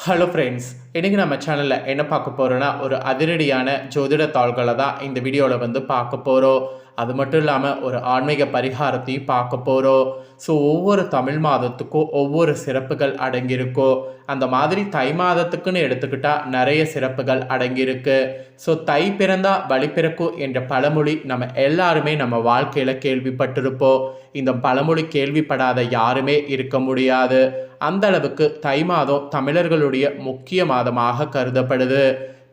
Hello friends இன்றைக்கி நம்ம சேனலில் என்ன பார்க்க போகிறோன்னா ஒரு அதிரடியான ஜோதிட தாள்களை தான் இந்த வீடியோவில் வந்து பார்க்க போகிறோம் அது மட்டும் இல்லாமல் ஒரு ஆன்மீக பரிகாரத்தையும் பார்க்க போகிறோம் ஸோ ஒவ்வொரு தமிழ் மாதத்துக்கும் ஒவ்வொரு சிறப்புகள் அடங்கியிருக்கும் அந்த மாதிரி தை மாதத்துக்குன்னு எடுத்துக்கிட்டால் நிறைய சிறப்புகள் அடங்கியிருக்கு. ஸோ தை பிறந்தா வழி பிறக்கும் என்ற பழமொழி நம்ம எல்லாருமே நம்ம வாழ்க்கையில் கேள்விப்பட்டிருப்போம். இந்த பழமொழி கேள்விப்படாத யாருமே இருக்க முடியாது. அந்த அளவுக்கு தை மாதம் தமிழர்களுடைய முக்கிய மாதமாக கருதப்படுது.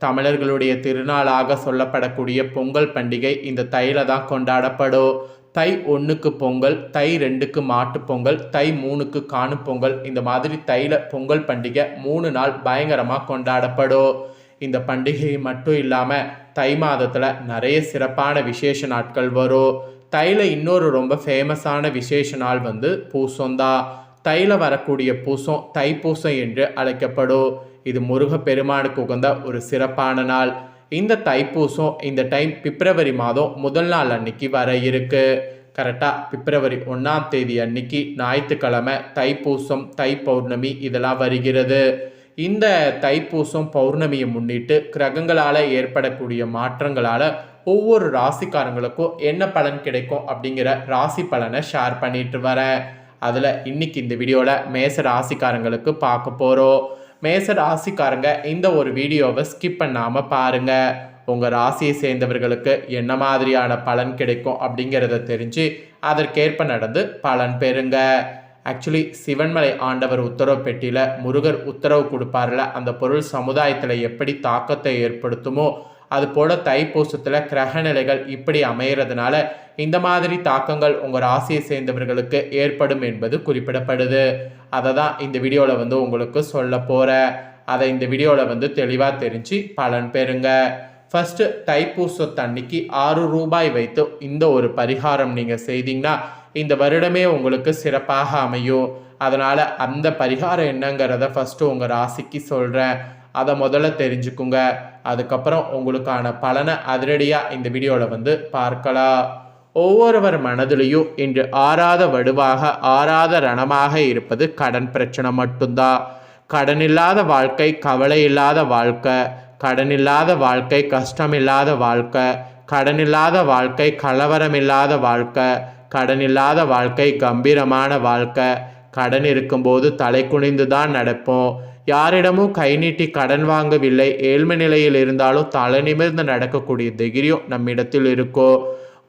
தமிழர்களுடைய திருநாளாக சொல்லப்படக்கூடிய பொங்கல் பண்டிகை இந்த தையில தான் கொண்டாடப்படும் தை ஒன்றுக்கு பொங்கல் தை ரெண்டுக்கு மாட்டு பொங்கல் தை மூணுக்கு காணு பொங்கல் இந்த மாதிரி தையில பொங்கல் பண்டிகை மூணு நாள் பயங்கரமாக கொண்டாடப்படும் இந்த பண்டிகை மட்டும் இல்லாமல் தை மாதத்தில் நிறைய சிறப்பான விசேஷ நாட்கள் வரும் தையில் இன்னொரு ரொம்ப ஃபேமஸான விசேஷ நாள் வந்து பூசம்தான் தையில் வரக்கூடிய பூசம் தைப்பூசம் என்று அழைக்கப்படும் இது முருகப்பெருமானுக்கு உகந்த ஒரு சிறப்பான நாள். இந்த தைப்பூசம் இந்த டைம் பிப்ரவரி மாதம் முதல் நாள் அன்னைக்கு வர இருக்கு. கரெக்டாக பிப்ரவரி ஒன்றாம் தேதி அன்னைக்கு ஞாயிற்றுக்கிழமை தைப்பூசம் தை பௌர்ணமி இதெல்லாம் வருகிறது. இந்த தைப்பூசம் பௌர்ணமியை முன்னிட்டு கிரகங்களால் ஏற்படக்கூடிய மாற்றங்களால் ஒவ்வொரு ராசிக்காரங்களுக்கும் என்ன பலன் கிடைக்கும் அப்படிங்கிற ராசி பலனை ஷேர் பண்ணிட்டு வரேன். அதில் இன்னைக்கு இந்த வீடியோவில் மேச ராசிக்காரங்களுக்கு பார்க்க போகிறோம் மேச ராசிக்காரங்க இந்த ஒரு வீடியோவை ஸ்கிப் பண்ணாமல் பாருங்கள் உங்கள் ராசியை சேர்ந்தவர்களுக்கு என்ன மாதிரியான பலன் கிடைக்கும் அப்படிங்கிறத தெரிஞ்சு அதற்கேற்ப நடந்து பலன் பெறுங்க. ஆக்சுவலி சிவன்மலை ஆண்டவர் உத்தரவு பெட்டியில் முருகர் உத்தரவு கொடுப்பார்ல அந்த பொருள் சமுதாயத்தில் எப்படி தாக்கத்தை ஏற்படுத்துமோ அது போல் தைப்பூசத்தில் கிரகநிலைகள் இப்படி அமைகிறதுனால இந்த மாதிரி தாக்கங்கள் உங்கள் ராசியை சேர்ந்தவர்களுக்கு ஏற்படும் என்பது குறிப்பிடப்படுது. அதை தான் இந்த வீடியோவில் வந்து உங்களுக்கு சொல்ல போகிற அதை இந்த வீடியோவில் வந்து தெளிவாக தெரிஞ்சு பலன் பெறுங்க. ஃபஸ்ட்டு தைப்பூசத்தன்னைக்கு ஆறு ரூபாய் வைத்து இந்த ஒரு பரிகாரம் நீங்கள் செய்தீங்கன்னா இந்த வருடமே உங்களுக்கு சிறப்பாக அமையும். அதனால் அந்த பரிகாரம் என்னங்கிறத ஃபஸ்ட்டு உங்கள் ராசிக்கு சொல்கிறேன் அதை முதல்ல தெரிஞ்சுக்குங்க. அதுக்கப்புறம் உங்களுக்கான பலனை அதிரடியாக இந்த வீடியோவில் வந்து பார்க்கலாம். ஒவ்வொருவர் மனதிலையும் இன்று ஆறாத வடுவாக ஆறாத ரணமாக இருப்பது கடன் பிரச்சனை மட்டும்தான். கடன் இல்லாத வாழ்க்கை கவலை இல்லாத வாழ்க்கை. கடன் இல்லாத வாழ்க்கை கஷ்டமில்லாத வாழ்க்கை. கடன் இல்லாத வாழ்க்கை கலவரமில்லாத வாழ்க்கை. கடன் இல்லாத வாழ்க்கை கம்பீரமான வாழ்க்கை. கடன் இருக்கும்போது தலை குனிந்து தான் நடப்போம். யாரிடமும் கை நீட்டி கடன் வாங்கவில்லை. ஏழ்மை நிலையில் இருந்தாலும் தலை நிமிர்ந்து நடக்கக்கூடிய தைரியம் நம்மிடத்தில் இருக்கோ.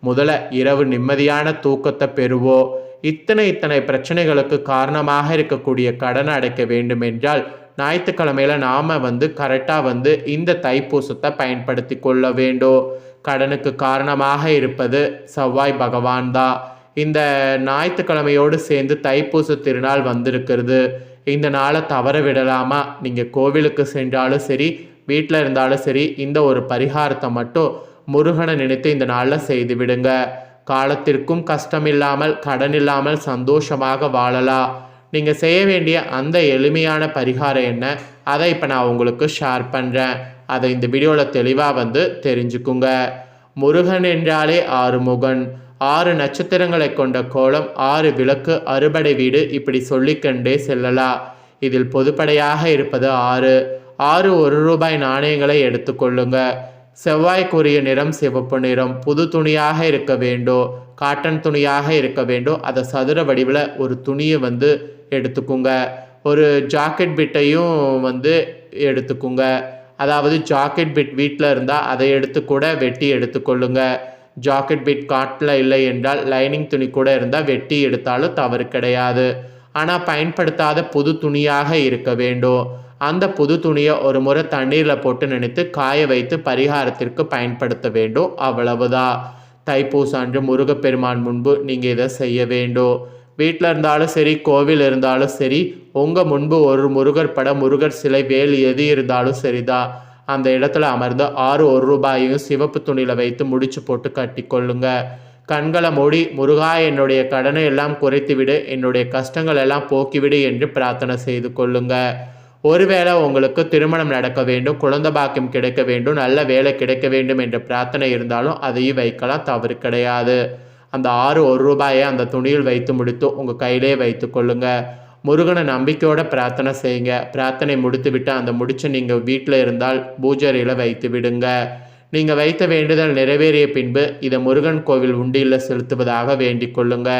முதல்ல இரவு நிம்மதியான தூக்கத்தை பெறுவோம் இத்தனை இத்தனை பிரச்சனைகளுக்கு காரணமாக இருக்கக்கூடிய கடன் அடைக்க வேண்டும் என்றால் ஞாயிற்றுக்கிழமையில நாம் வந்து கரெக்டாக வந்து இந்த தைப்பூசத்தை பயன்படுத்தி கொள்ள வேண்டும். கடனுக்கு காரணமாக இருப்பது செவ்வாய் பகவான் தான். இந்த ஞாயிற்றுக்கிழமையோடு சேர்ந்து தைப்பூச திருநாள் வந்திருக்கிறது. இந்த நாளை தவற விடலாமா? நீங்கள் கோவிலுக்கு சென்றாலும் சரி வீட்டில் இருந்தாலும் சரி இந்த ஒரு பரிகாரத்தை மட்டும் முருகனை நினைத்து இந்த நாளில் செய்து விடுங்க. காலத்திற்கும் கஷ்டம் இல்லாமல் கடன் இல்லாமல் சந்தோஷமாக வாழலாம். நீங்கள் செய்ய வேண்டிய அந்த எளிமையான பரிகாரம் என்ன? அதை இப்போ நான் உங்களுக்கு ஷேர் பண்ணுறேன் அதை இந்த வீடியோவில் தெளிவாக வந்து தெரிஞ்சுக்குங்க. முருகன் என்றாலே ஆறுமுகன். ஆறு நட்சத்திரங்களை கொண்ட கோலம் ஆறு விளக்கு அறுபடை வீடு இப்படி சொல்லிக்கண்டே செல்லலாம் இதில் பொதுப்படையாக இருப்பது ஆறு. ஆறு ஒரு ரூபாய் நாணயங்களை எடுத்துக்கொள்ளுங்க செவ்வாய்க்குரிய நிறம் சிவப்பு நிறம். புது துணியாக இருக்க வேண்டும் காட்டன் துணியாக இருக்க வேண்டும் அதை சதுர வடிவில் ஒரு துணியை வந்து எடுத்துக்குங்க. ஒரு ஜாக்கெட் பிட்டையும் வந்து எடுத்துக்குங்க. அதாவது ஜாக்கெட் பிட் வீட்டில் இருந்தால் அதை எடுத்து கூட வெட்டி எடுத்துக்கொள்ளுங்கள் ஜாக்கெட் பிட் காட்டில் இல்லை என்றால் லைனிங் துணி கூட இருந்தால் வெட்டி எடுத்தாலும் தவறு கிடையாது. ஆனால் பயன்படுத்தாத புது துணியாக இருக்க வேண்டும். அந்த புது துணியை ஒரு முறை தண்ணீரில் போட்டு நினைத்து காய வைத்து பரிகாரத்திற்கு பயன்படுத்த வேண்டும். அவ்வளவுதான். தைப்பூசம் அன்று முருகப்பெருமான் முன்பு நீங்கள் இதை செய்ய வேண்டும். வீட்டில் இருந்தாலும் சரி கோவில் இருந்தாலும் சரி உங்கள் முன்பு ஒரு முருகர் படம் முருகர் சிலை வேல் எது இருந்தாலும் சரிதான். அந்த இடத்துல அமர்ந்து ஆறு ஒரு ரூபாயையும் சிவப்பு துணியில் வைத்து முடிச்சு போட்டு கட்டி கொள்ளுங்க. கண்களை மூடி முருகா என்னுடைய கடனை எல்லாம் குறைத்துவிடு என்னுடைய கஷ்டங்கள் எல்லாம் போக்கிவிடு என்று பிரார்த்தனை செய்து கொள்ளுங்க. ஒருவேளை உங்களுக்கு திருமணம் நடக்க வேண்டும் குழந்தை பாக்கியம் கிடைக்க வேண்டும் நல்ல வேலை கிடைக்க வேண்டும் என்ற பிரார்த்தனை இருந்தாலும் அதையும் வைக்கலாம் தவறு கிடையாது. அந்த ஆறு ஒரு ரூபாயை அந்த துணியில் வைத்து முடித்து உங்கள் கையிலே வைத்து கொள்ளுங்கள் முருகனை நம்பிக்கையோட பிரார்த்தனை செய்யுங்க. பிரார்த்தனை முடித்து விட்டு அந்த முடிச்சு நீங்கள் வீட்டில் இருந்தால் பூஜரையில் வைத்து விடுங்க. நீங்கள் வைத்த வேண்டுதல் நிறைவேறிய பின்பு இதை முருகன் கோவில் உண்டியில் செலுத்துவதாக வேண்டிக் கொள்ளுங்க.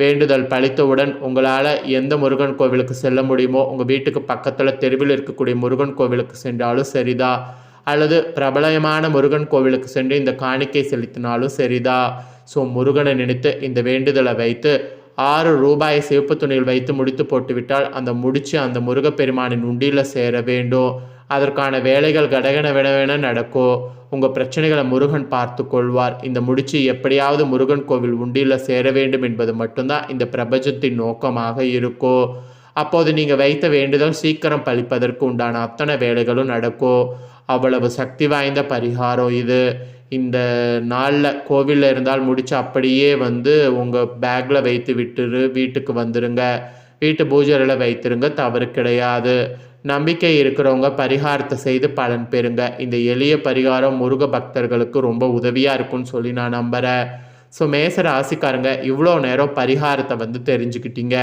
வேண்டுதல் பழித்தவுடன் உங்களால் எந்த முருகன் கோவிலுக்கு செல்ல முடியுமோ உங்கள் வீட்டுக்கு பக்கத்தில் தெருவில் இருக்கக்கூடிய முருகன் கோவிலுக்கு சென்றாலும் சரிதா? அல்லது பிரபலயமான முருகன் கோவிலுக்கு சென்று இந்த காணிக்கை செலுத்தினாலும் சரிதா? ஸோ முருகனை நினைத்து இந்த வேண்டுதலை வைத்து ஆறு ரூபாயை சிவப்பு துணியில் வைத்து முடித்து போட்டுவிட்டால் அந்த முடிச்சு அந்த முருகப்பெருமானின் உண்டியில் சேர வேண்டும். அதற்கான வேலைகள் கடகன விடவென நடக்கும் உங்கள் பிரச்சனைகளை முருகன் பார்த்து கொள்வார். இந்த முடிச்சு எப்படியாவது முருகன் கோவில் உண்டியில் சேர வேண்டும் என்பது மட்டும்தான் இந்த பிரபஞ்சத்தின் நோக்கமாக இருக்கும் அப்போது நீங்கள் வைத்த வேண்டுதல் சீக்கிரம் பழிப்பதற்கு உண்டான அத்தனை வேலைகளும் நடக்கும் அவ்வளவு சக்தி வாய்ந்த பரிகாரம் இது. இந்த நாளில் கோவிலில் இருந்தால் முடிச்சு அப்படியே வந்து உங்கள் பேக்கில் வைத்து விட்டுரு வீட்டுக்கு வந்துடுங்க வீட்டு பூஜையில் வைத்திருங்க தவறு கிடையாது. நம்பிக்கை இருக்கிறவங்க பரிகாரத்தை செய்து பலன் பெறுங்க. இந்த எளிய பரிகாரம் முருக பக்தர்களுக்கு ரொம்ப உதவியாக இருக்கும்னு சொல்லி நான் நம்புகிறேன் ஸோ மேச ராசிக்காரங்க இவ்வளோ நேரம் பரிகாரத்தை வந்து தெரிஞ்சுக்கிட்டீங்க.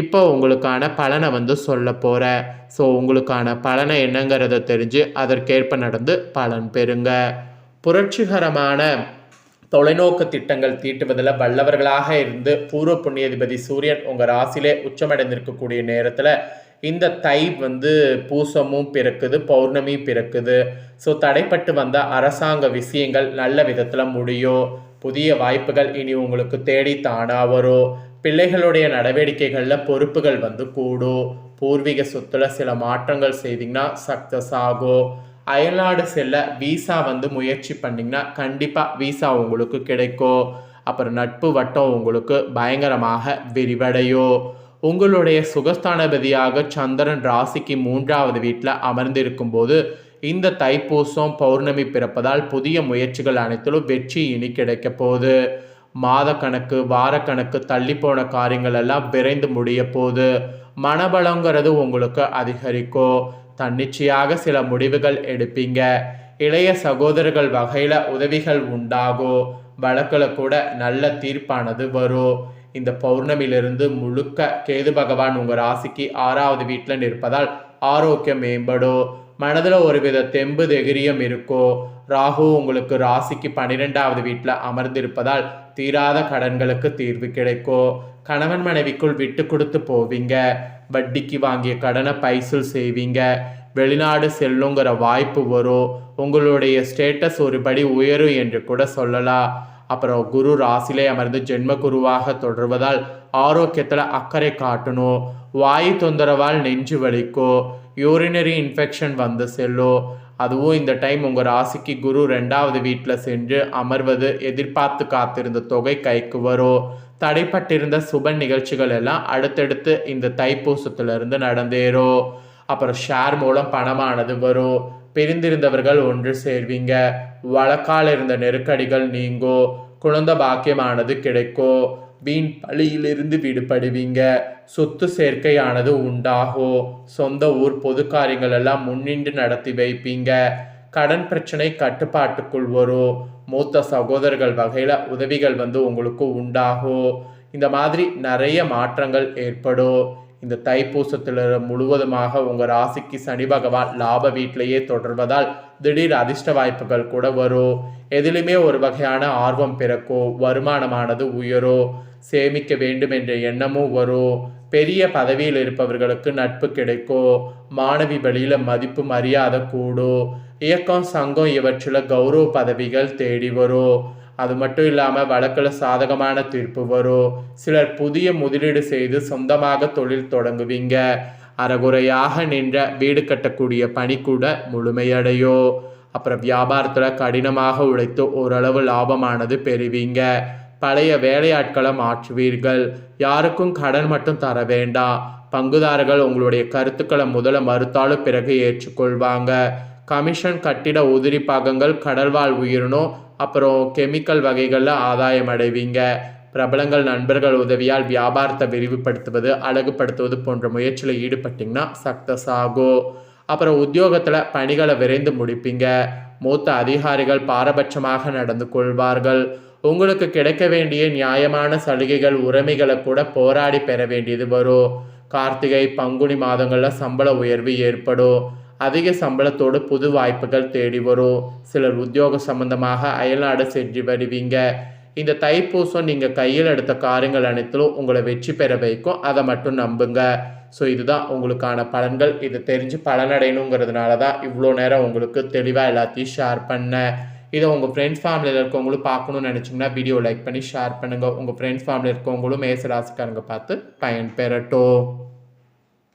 இப்போ உங்களுக்கான பலனை வந்து சொல்ல போகிறேன் ஸோ உங்களுக்கான பலனை என்னங்கிறத தெரிஞ்சு அதற்கேற்ப நடந்து பலன் பெறுங்க. புரட்சிகரமான தொலைநோக்கு திட்டங்கள் தீட்டுவதில் வல்லவர்களாக இருந்து பூர்வ புண்ணியதிபதி சூரியன் உங்கள் ராசிலே உச்சமடைந்திருக்கக்கூடிய நேரத்தில் இந்த தை வந்து பூசமும் பிறக்குது பௌர்ணமி பிறக்குது. ஸோ தடைப்பட்டு வந்த அரசாங்க விஷயங்கள் நல்ல விதத்தில் முடியும். புதிய வாய்ப்புகள் இனி உங்களுக்கு தேடி தானா வரும். பிள்ளைகளுடைய நடவடிக்கைகளில் பொறுப்புகள் வந்து கூடும் பூர்வீக சொத்துல சில மாற்றங்கள் செய்தீங்கன்னா சக்ஸஸ் ஆகும் அயல்நாடு செல்ல விசா வந்து முயற்சி பண்ணிங்கன்னா கண்டிப்பாக விசா உங்களுக்கு கிடைக்கும் அப்புறம் நட்பு வட்டம் உங்களுக்கு பயங்கரமாக விரிவடையும் உங்களுடைய சுகஸ்தானபதியாக சந்திரன் ராசிக்கு மூன்றாவது வீட்டில் அமர்ந்திருக்கும் போது இந்த தைப்பூசம் பௌர்ணமி பிறப்பதால் புதிய முயற்சிகள் அனைத்திலும் வெற்றி இனி கிடைக்க போகுது. மாதக்கணக்கு வாரக்கணக்கு தள்ளி போன காரியங்கள் எல்லாம் விரைந்து முடிய போது மனபலங்கிறது உங்களுக்கு அதிகரிக்கும் தன்னிச்சையாக சில முடிவுகள் எடுப்பீங்க. இளைய சகோதரர்கள் வகையில் உதவிகள் உண்டாகும் வழக்கில் கூட நல்ல தீர்ப்பானது வரும் இந்த பௌர்ணமியிலிருந்து முழுக்க கேது பகவான் உங்கள் ராசிக்கு ஆறாவது வீட்டில் நிற்பதால் ஆரோக்கியம் மேம்படும் மனதில் ஒருவித தெம்பு தைரியம் இருக்கோ. ராகு உங்களுக்கு ராசிக்கு பன்னிரெண்டாவது வீட்டில் அமர்ந்திருப்பதால் தீராத கடன்களுக்கு தீர்வு கிடைக்கும் கணவன் மனைவிக்குள் விட்டு கொடுத்து போவீங்க. வட்டிக்கு வாங்கிய கடனை பைசல் செய்வீங்க. வெளிநாடு செல்லுங்கிற வாய்ப்பு வரும் உங்களுடைய ஸ்டேட்டஸ் ஒருபடி உயரும் என்று கூட சொல்லலாம். அப்புறம் குரு ராசிலே அமர்ந்து ஜென்ம குருவாக தொடர்வதால் ஆரோக்கியத்தில் அக்கறை காட்டணும் வாயு தொந்தரவால் நெஞ்சு வலிக்கும் யூரினரி இன்ஃபெக்ஷன் வந்து செல்லும் அதுவும் இந்த டைம் உங்கள் ராசிக்கு குரு ரெண்டாவது வீட்டில் சென்று அமர்வது எதிர்பார்த்து காத்திருந்த தொகை கைக்கு வரும். தடைப்பட்டிருந்த சுப நிகழ்ச்சிகள் எல்லாம் அடுத்தடுத்து இந்த தைப்பூசத்திலிருந்து நடந்தேறும். அப்புறம் ஷேர் மூலம் பணமானது வரும். பிரிந்திருந்தவர்கள் ஒன்று சேர்வீங்க. வழக்கால் இருந்த நெருக்கடிகள் நீங்கோ. குழந்த பாக்கியமானது கிடைக்கும். வீண் பழியிலிருந்து விடுபடுவீங்க. சொத்து சேர்க்கையானது உண்டாகும் சொந்த ஊர் பொது காரியங்கள் எல்லாம் முன்னின்று நடத்தி வைப்பீங்க. கடன் பிரச்சனை கட்டுப்பாட்டுக்குள் வரும் மூத்த சகோதரர்கள் வகையில் உதவிகள் வந்து உங்களுக்கு உண்டாகும் இந்த மாதிரி நிறைய மாற்றங்கள் ஏற்படும் இந்த தைப்பூசத்தில் முழுவதுமாக உங்கள் ராசிக்கு சனி பகவான் லாப வீட்டிலேயே தொடர்வதால் திடீர் அதிர்ஷ்ட வாய்ப்புகள் கூட வரும். எதிலுமே ஒரு வகையான ஆர்வம் பிறக்கோ வருமானமானது உயரும் சேமிக்க வேண்டும் என்ற எண்ணமும் வரும். பெரிய பதவியில் இருப்பவர்களுக்கு நட்பு கிடைக்கும் மாணவி வழியில் மதிப்பு மரியாதை கூடும் இயக்கம் சங்கம் இவற்றில் கௌரவ பதவிகள் தேடி வரும். அது மட்டும் இல்லாமல் வழக்கில் சாதகமான தீர்ப்பு வரும். சிலர் புதிய முதலீடு செய்து சொந்தமாக தொழில் தொடங்குவீங்க. அறகுறையாக நின்ற வீடு கட்டக்கூடிய பணி கூட முழுமையடையும். அப்புறம் வியாபாரத்தில் கடினமாக உழைத்து ஓரளவு லாபமானது பெறுவீங்க. பழைய வேலையாட்களை மாற்றுவீர்கள். யாருக்கும் கடன் மட்டும் தர வேண்டாம். பங்குதாரர்கள் உங்களுடைய கருத்துக்களை முதல்ல மறுத்தாலும் பிறகு ஏற்றுக்கொள்வாங்க. கமிஷன் கட்டிட உதிரி பாகங்கள் கடல்வாழ் உயிரினும் அப்புறம் கெமிக்கல் வகைகளில் ஆதாயம் அடைவீங்க. பிரபலங்கள் நண்பர்கள் உதவியால் வியாபாரத்தை விரிவுபடுத்துவது அழகுபடுத்துவது போன்ற முயற்சியில் ஈடுபட்டிங்கன்னா சக்ஸஸ் ஆகும் அப்புறம் உத்தியோகத்தில் பணிகளை விரைந்து முடிப்பீங்க. மூத்த அதிகாரிகள் பாரபட்சமாக நடந்து கொள்வார்கள். உங்களுக்கு கிடைக்க வேண்டிய நியாயமான சலுகைகள் உரிமைகளை கூட போராடி பெற வேண்டியது வரும். கார்த்திகை பங்குனி மாதங்களில் சம்பள உயர்வு ஏற்படும். அதிக சம்பளத்தோடு புது வாய்ப்புகள் தேடி வரும். சிலர் உத்தியோக சம்பந்தமாக அயல்நாடு சென்று வருவீங்க. இந்த தைப்பூசம் நீங்கள் கையில் எடுத்த காரியங்கள் அனைத்திலும் உங்களை வெற்றி பெற வைக்கும். அதை மட்டும் நம்புங்க. ஸோ இதுதான் உங்களுக்கான பலன்கள். இது தெரிஞ்சு பலனடையணுங்கிறதுனால தான் இவ்வளோ நேரம் உங்களுக்கு தெளிவாக எல்லாத்தையும் ஷேர் பண்ணேன். இதை உங்கள் ஃப்ரெண்ட்ஸ் ஃபேமிலியில் இருக்கவங்களும் பார்க்கணும்னு நினச்சிங்கன்னா வீடியோ லைக் பண்ணி ஷேர் பண்ணுங்கள் உங்கள் ஃப்ரெண்ட்ஸ் ஃபேமிலியில் இருக்கவங்களும் மேசராசிக்காரங்க பார்த்து பயன் பெறட்டும்.